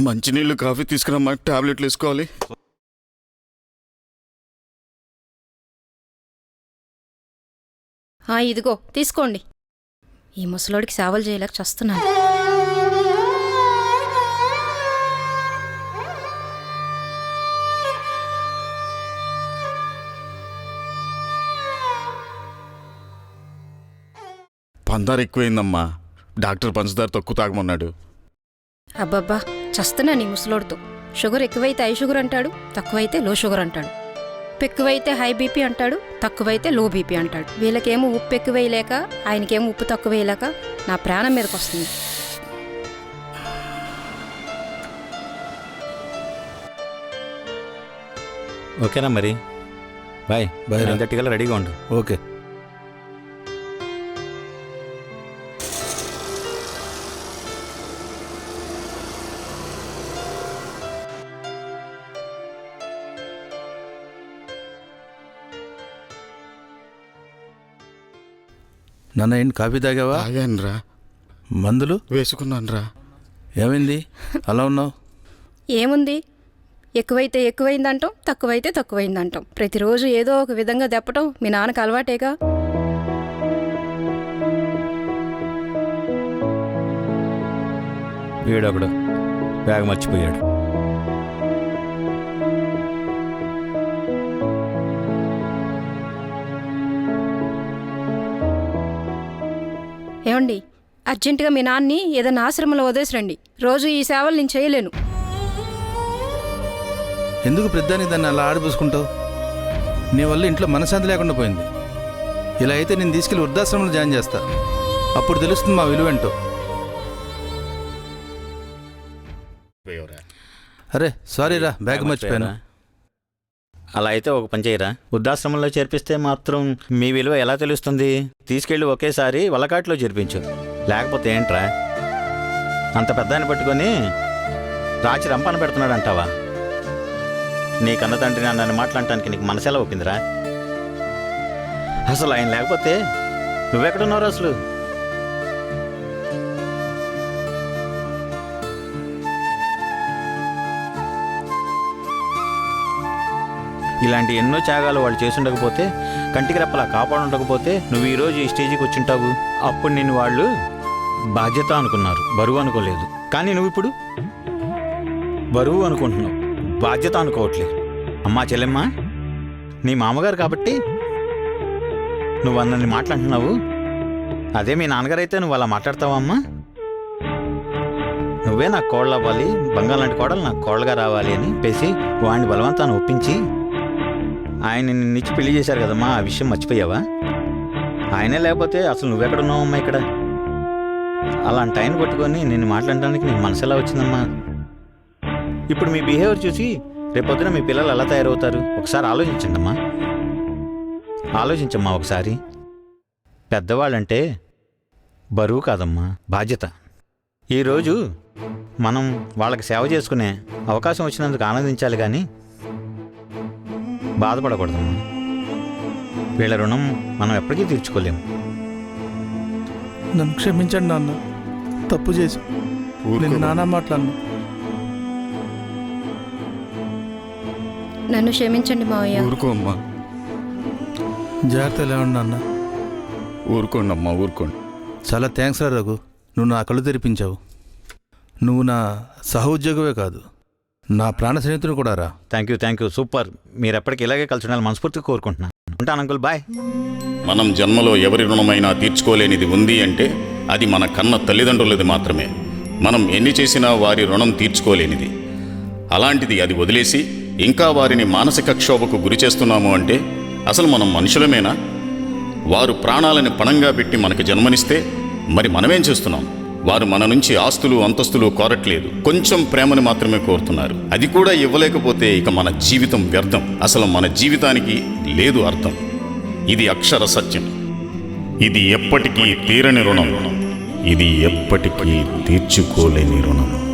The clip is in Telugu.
మంచినీళ్ళు కాఫీ తీసుకురమ్మా టాబ్లెట్లు వేసుకోవాలి. ఆ, ఇదిగో తీసుకోండి. ఈ ముసలోడికి సేవలు చేయలేక చస్తున్నాను. పందారు ఎక్కువైందమ్మా. డాక్టర్ పంచదార తక్కువ తాగమన్నాడు. అబ్బబ్బా చస్తున్నాను ఈ ముసలోడితో. షుగర్ ఎక్కువైతే హై షుగర్ అంటాడు తక్కువైతే లో షుగర్ అంటాడు. ఉప్పు ఎక్కువైతే హై బీపీ అంటాడు తక్కువైతే లో బీపీ అంటాడు. వీళ్ళకేమో ఉప్పు ఎక్కువేయలేక ఆయనకేమో ఉప్పు తక్కువేయలేక నా ప్రాణం మీదకి వస్తుంది ఓకేనా మరి? బాయ్. నైన్ థర్టీ రెడీగా ఉండు. ఓకే. నాన్న ఏంటి కాఫీ తాగావా? తాగాను రా మందులు? వేసుకున్నాను రా ఏమైంది? అలా ఉన్నావు? ఏముంది? ఎక్కువైతే ఎక్కువైందంటాం తక్కువైతే తక్కువైందంటాం. ప్రతిరోజు ఏదో ఒక విధంగా దెప్పటం మీ నాన్నకు అలవాటేగా? వీడొకడు. బ్యాగ్ మర్చిపోయాడు. ఏమండి? అర్జెంటుగా మీ నాన్ని ఏదైనా ఆశ్రమంలో వదిలేసిరండి. రోజు ఈ సేవలు నేను చేయలేను. ఎందుకు పెద్దానికి దాన్ని అలా ఆడిపోసుకుంటావు? నీ వల్ల ఇంట్లో మనశాంతి లేకుండా పోయింది. ఇలా అయితే నేను తీసుకెళ్ళి వృద్ధాశ్రమంలో జాయిన్ చేస్తా. అప్పుడు తెలుస్తుంది మా విలువేంటో అరే సారీ రా బ్యాగ్ మర్చిపోయాను. అలా అయితే ఒక పని చేయరా? వృద్ధాశ్రమంలో చేర్పిస్తే మాత్రం మీ విలువ ఎలా తెలుస్తుంది? తీసుకెళ్ళి ఒకేసారి వలకాట్లో చేర్పించు. లేకపోతే ఏంట్రా? అంత పెద్ద పట్టుకొని రాచి రంపన పెడుతున్నాడు అంటావా నీ కన్న తండ్రి నన్ను మాట్లాడటానికి నీకు మనసెలా ఒప్పిందిరా? అసలు ఆయన లేకపోతే నువ్వెక్కడున్నావు అసలు? ఇలాంటి ఎన్నో త్యాగాలు వాళ్ళు చేసుండకపోతే కంటికి రెప్పలా కాపాడుండకపోతే నువ్వు ఈరోజు ఈ స్టేజ్కి వచ్చింటావు? అప్పుడు నేను వాళ్ళు బాధ్యత అనుకున్నారు. బరువు అనుకోలేదు. కానీ నువ్వు ఇప్పుడు బరువు అనుకుంటున్నావు. బాధ్యత అనుకోవట్లేదు. అమ్మా చెల్లెమ్మ నీ మామగారు కాబట్టి నువ్వు అన్నన్ని మాట్లాడుతున్నావు. అదే మీ నాన్నగారు అయితే నువ్వు అలా మాట్లాడతావా అమ్మా? నువ్వే నాకు కోళ్ళు అవ్వాలి బంగాళ లాంటి కోడలు నాకు కోళ్ళగా రావాలి అని చెప్పేసి వాడిని బలవంతాన్ని ఒప్పించి ఆయన నిన్నిచ్చి పెళ్ళి చేశారు కదమ్మా ఆ విషయం మర్చిపోయావా? ఆయనే లేకపోతే అసలు నువ్వెక్కడున్నావమ్మా ఇక్కడ? అలాంటి ఆయన పట్టుకొని నేను మాట్లాడడానికి నీకు మనసు ఎలా వచ్చిందమ్మా? ఇప్పుడు మీ బిహేవియర్ చూసి రేపొద్దున మీ పిల్లలు ఎలా తయారవుతారు? ఒకసారి ఆలోచించండి అమ్మా ఆలోచించమ్మా ఒకసారి. పెద్దవాళ్ళంటే బరువు కాదమ్మా బాధ్యత. ఈరోజు మనం వాళ్ళకి సేవ చేసుకునే అవకాశం వచ్చినందుకు ఆనందించాలి కానీ బాధపడకూడదమ్మా వీళ్ళ రుణం మనం ఎప్పటికీ తీర్చుకోలేము. నన్ను క్షమించండి నాన్న. తప్పు చేసి నేను నానా మాట్లాడను. నన్ను క్షమించండి మావయ్య. ఊరుకో అమ్మా. జాగ్రత్త లేవండి నాన్న. ఊరుకోండి అమ్మా ఊరుకోండి. చాలా థ్యాంక్స్ రా రఘు. నువ్వు నా కళ్ళు తెరిపించావు. నువ్వు నా సహోద్యోగమే కాదు. నా ప్రాణ స్నేహితుడు కూడా రా. Thank you thank you super మీరు ఎప్పటికీ ఇలాగే కలిసి ఉండాలని మనస్ఫూర్తిగా కోరుకుంటున్నాను. ఉంటాను అంకుల్ బాయ్ మనం జన్మలో ఎవరి రుణమైనా తీర్చుకోలేనిది ఉంది అంటే అది మన కన్న తల్లిదండ్రులది మాత్రమే. మనం ఎన్ని చేసినా వారి రుణం తీర్చుకోలేనిది. అలాంటిది అది వదిలేసి ఇంకా వారిని మానసిక క్షోభకు గురి చేస్తున్నాము అంటే అసలు మనం మనుషులమేనా? వారు ప్రాణాలని పణంగా పెట్టి మనకు జన్మనిస్తే మరి మనమేం చేస్తున్నాం? వారు మన నుంచి ఆస్తులు అంతస్తులు కోరట్లేదు. కొంచెం ప్రేమను మాత్రమే కోరుతున్నారు. అది కూడా ఇవ్వలేకపోతే ఇక మన జీవితం వ్యర్థం. అసలు మన జీవితానికి లేదు అర్థం. ఇది అక్షర సత్యం. ఇది ఎప్పటికీ తీరని రుణం. ఇది ఎప్పటికీ తీర్చుకోలేని రుణం.